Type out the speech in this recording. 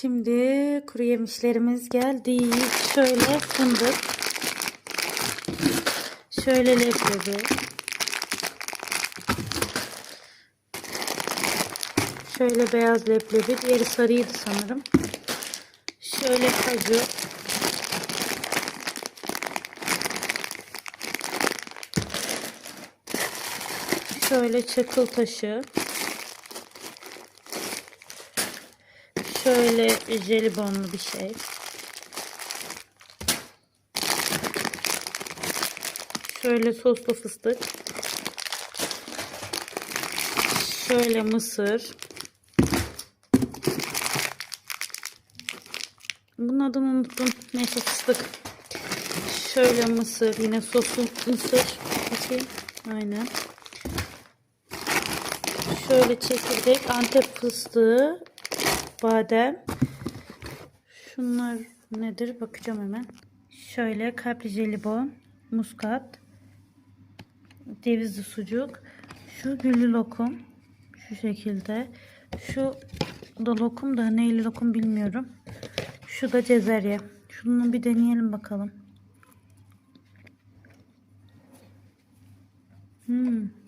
Şimdi kuru yemişlerimiz geldi. Şöyle fındık. Şöyle leblebi. Şöyle beyaz leblebi. Diğeri sarıydı sanırım. Şöyle kaju. Şöyle çakıl taşı. Şöyle jelibonlu bir şey. Şöyle soslu fıstık. Şöyle mısır. Bunun adını unuttum. Neyse fıstık. Şöyle mısır. Yine soslu mısır. Bakayım. Aynen. Şöyle çekirdek. Antep fıstığı. Badem. Şunlar nedir? Bakacağım hemen. Şöyle kalpli jelibon. Muskat. Cevizli sucuk. Şu güllü lokum. Şu şekilde. Şu da lokum da neyli lokum bilmiyorum. Şu da cezerye. Şunu bir deneyelim bakalım. Hmm.